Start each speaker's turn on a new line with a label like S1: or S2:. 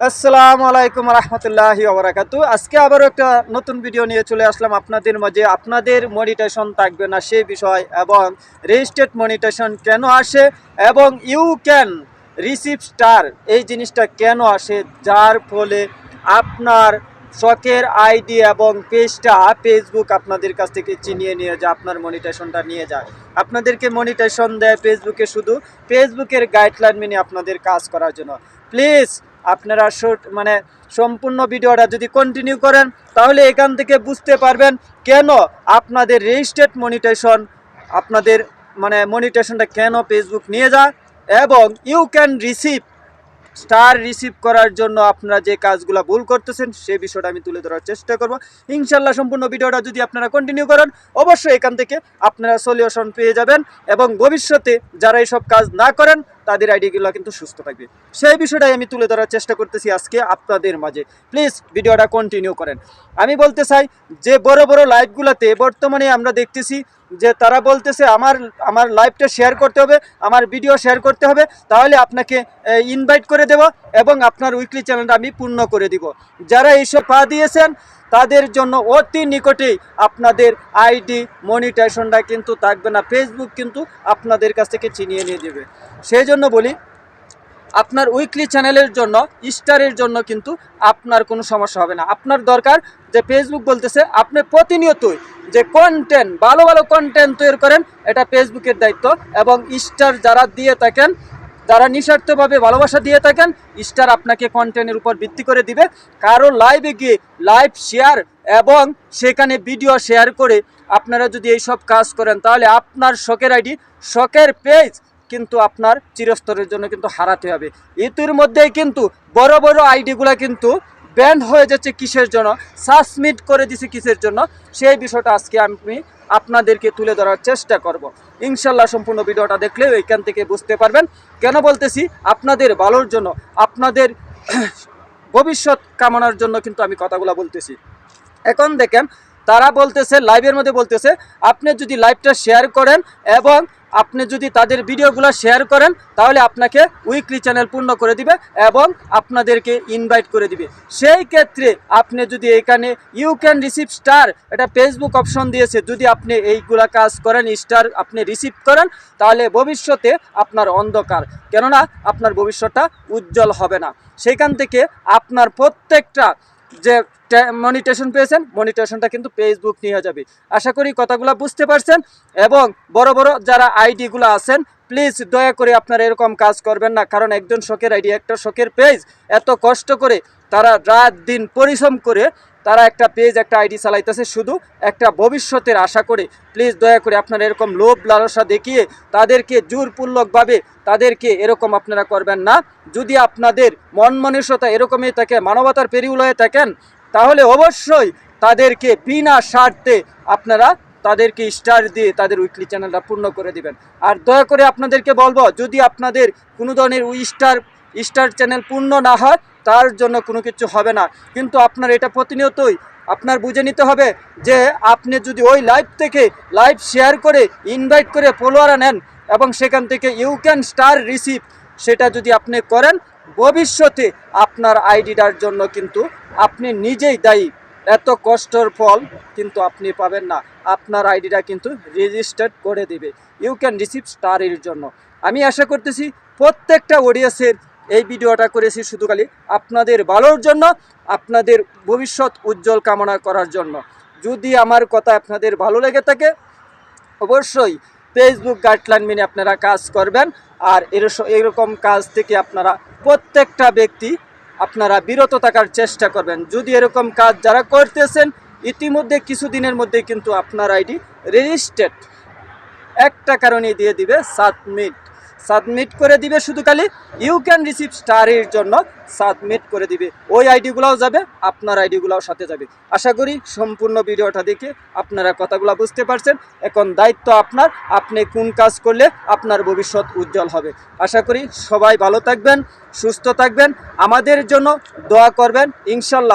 S1: আসসালামু আলাইকুম রহমতুল্লাহি ওবরাকাতু আজকে আবারও একটা নতুন ভিডিও নিয়ে চলে আসলাম আপনাদের মাঝে। আপনাদের মনিটেশন থাকবে না সেই বিষয় এবং রেজিস্টার্ড মনিটেশন কেন আসে এবং ইউ ক্যান রিসিভ স্টার এই জিনিসটা কেন আসে? যার ফলে আপনার শখের আইডি এবং পেজটা ফেসবুক আপনাদের কাছ থেকে চিনিয়ে নিয়ে যায়, আপনার মনিটেশনটা নিয়ে যায়। আপনাদেরকে মনিটেশন দেয় ফেসবুকে শুধু। ফেসবুকের গাইডলাইন মেনে আপনাদের কাজ করার জন্য। প্লিজ আপনারা মানে সম্পূর্ণ ভিডিওটা যদি কন্টিনিউ করেন, তাহলে এখান থেকে বুঝতে পারবেন কেন আপনাদের রেজিস্টার্ড মনিটেশন আপনাদের মানে মনিটেশনটা কেন ফেসবুক নিয়ে যায় এবং you can receive star receive করার জন্য আপনারা যে কাজগুলো ভুল করতেছেন, সে বিষয়টা আমি তুলে ধরার চেষ্টা করব। ইনশাল্লাহ সম্পূর্ণ ভিডিওটা যদি আপনারা কন্টিনিউ করেন, অবশ্যই এখান থেকে আপনারা সলিউশন পেয়ে যাবেন এবং ভবিষ্যতে যারা এইসব কাজ না করেন তাদের আইডিগুলো কিন্তু সুস্থ থাকবে। সেই বিষয়টাই আমি তুলে ধরার চেষ্টা করতেছি আজকে আপনাদের মাঝে। প্লিজ ভিডিওটা কন্টিনিউ করেন। আমি বলতে চাই যে, বড় বড় লাইভগুলোতে বর্তমানে আমরা দেখতেছি যে, তারা বলতেছে আমার আমার লাইভটা শেয়ার করতে হবে, আমার ভিডিও শেয়ার করতে হবে, তাহলে আপনাকে ইনভাইট করে দেব এবং আপনার উইকলি চ্যানেলটা আমি পূর্ণ করে দিব। যারা এইসব পা দিয়েছেন তাদের জন্য অতি নিকটেই আপনাদের আইডি, মনিটাইজেশনটা কিন্তু থাকবে না, ফেসবুক কিন্তু আপনাদের কাছ থেকে চিনিয়ে নিয়ে দেবে সেই জন্য বলি, আপনার উইকলি চ্যানেলের জন্য, স্টারের জন্য কিন্তু আপনার কোনো সমস্যা হবে না। আপনার দরকার যে ফেসবুক বলতেছে, আপনি প্রতিনিয়তই যে কন্টেন্ট ভালো ভালো কন্টেন্ট তৈরি করেন, এটা ফেসবুকের দায়িত্ব এবং স্টার যারা দিয়ে থাকেন যারা নিঃস্বার্থভাবে ভালোবাসা দিয়ে থাকেন, স্টার আপনাকে কন্টেন্টের উপর ভিত্তি করে দিবে। কারও লাইভে গিয়ে লাইভ শেয়ার এবং সেখানে ভিডিও শেয়ার করে আপনারা যদি এইসব কাজ করেন, তাহলে আপনার শখের আইডি, শখের পেজ কিন্তু আপনার চিরস্তরের জন্য কিন্তু হারাতে হবে। ইতির মধ্যেই কিন্তু বড় বড় আইডিগুলা কিন্তু ব্যান্ড হয়ে যাচ্ছে কিসের জন্য? সাবমিট করে দিছে কিসের জন্য? সেই বিষয়টা আজকে আমি আপনাদেরকে তুলে ধরার চেষ্টা করব। ইনশাল্লাহ সম্পূর্ণ ভিডিওটা দেখলেও এখান থেকে বুঝতে পারবেন। কেন বলতেছি? আপনাদের ভালোর জন্য, আপনাদের ভবিষ্যৎ কামনার জন্য কিন্তু আমি কথাগুলো বলতেছি। এখন দেখেন, তারা বলতেছে লাইভের মধ্যে বলতেছে, আপনি যদি লাইভটা শেয়ার করেন এবং আপনি যদি তাদের ভিডিওগুলো শেয়ার করেন, তাহলে আপনাকে উইকলি চ্যানেল পূর্ণ করে দিবে এবং আপনাদেরকে ইনভাইট করে দিবে। সেই ক্ষেত্রে আপনি যদি এখানে ইউ ক্যান রিসিভ স্টার এটা ফেসবুক অপশন দিয়েছে, যদি আপনি এইগুলা কাজ করেন স্টার আপনি রিসিভ করেন, তাহলে ভবিষ্যতে আপনার অন্ধকার। কেননা, আপনার ভবিষ্যৎটা উজ্জ্বল হবে না। সেখান থেকে আপনার প্রত্যেকটা যে মনিটেশন পেয়েছেন, মনিটেশনটা কিন্তু ফেসবুক নিয়ে যাবে। আশা করি কথাগুলো বুঝতে পারছেন এবং বড় বড় যারা আইডিগুলো আছেন প্লিজ দয়া করে আপনারা এরকম কাজ করবেন না, কারণ একজন শখের আইডি, একটা শখের পেজ এত কষ্ট করে তারা রাত দিন পরিশ্রম করে তারা একটা পেজ, একটা আইডি চালাইতেছে শুধু একটা ভবিষ্যতের আশা করে। প্লিজ দয়া করে আপনারা এরকম লোভ, লালসা দেখিয়ে তাদেরকে জোরপূর্বকভাবে তাদেরকে এরকম আপনারা করবেন না। যদি আপনাদের মন মনুষ্যতা এরকমই থাকে, মানবতার পেরিউলয়ে থাকেন, তাহলে অবশ্যই তাদেরকে বিনা স্বার্থে আপনারা তাদেরকে স্টার দিয়ে তাদের উইকলি চ্যানেলটা পূর্ণ করে দিবেন। আর দয়া করে আপনাদেরকে বলব, যদি আপনাদের কোনো ধরনের উই স্টার স্টার চ্যানেল পূর্ণ না হয়, তার জন্য কোনো কিছু হবে না। কিন্তু আপনার এটা প্রতিনিয়তই আপনার বুঝে নিতে হবে যে আপনি যদি ওই লাইভ থেকে লাইভ শেয়ার করে ইনভাইট করে ফলোয়ারা নেন এবং সেখান থেকে ইউ ক্যান স্টার রিসিভ সেটা যদি আপনি করেন, ভবিষ্যতে আপনার আইডিটার জন্য কিন্তু আপনি নিজেই দায়ী। এত কষ্টর ফল কিন্তু আপনি পাবেন না। আপনার আইডিটা কিন্তু রেজিস্টার্ড করে দেবে। ইউ ক্যান রিসিভ স্টারের জন্য। আমি আশা করতেছি প্রত্যেকটা অডিয়েন্সের এই ভিডিওটা করেছি শুধু খালি আপনাদের ভালোর জন্য, আপনাদের ভবিষ্যৎ উজ্জ্বল কামনা করার জন্য। যদি আমার কথা আপনাদের ভালো লেগে থাকে, অবশ্যই ফেসবুক গাইডলাইন মেনে আপনারা কাজ করবেন। আর এরকম কাজ থেকে আপনারা প্রত্যেকটা ব্যক্তি আপনারা বিরত থাকার চেষ্টা করবেন। যদি এরকম কাজ যারা করতেছেন, ইতিমধ্যে কিছুদিনের মধ্যে কিন্তু আপনার আইডি রেজিস্টার্ড একটা কারণে দিয়ে দিবে সাবমিট সাবমিট করে দিবে শুধু খালি ইউ ক্যান রিসিভ স্টারের জন্য সাবমিট করে দিবে। ওই আইডিগুলোও যাবে, আপনার আইডিগুলোও সাথে যাবে। আশা করি সম্পূর্ণ ভিডিওটা দেখে আপনারা কথাগুলো বুঝতে পারছেন। এখন দায়িত্ব আপনার, আপনি কোন কাজ করলে আপনার ভবিষ্যৎ উজ্জ্বল হবে। আশা করি সবাই ভালো থাকবেন, সুস্থ থাকবেন। আমাদের জন্য দোয়া করবেন, ইনশাল্লাহ।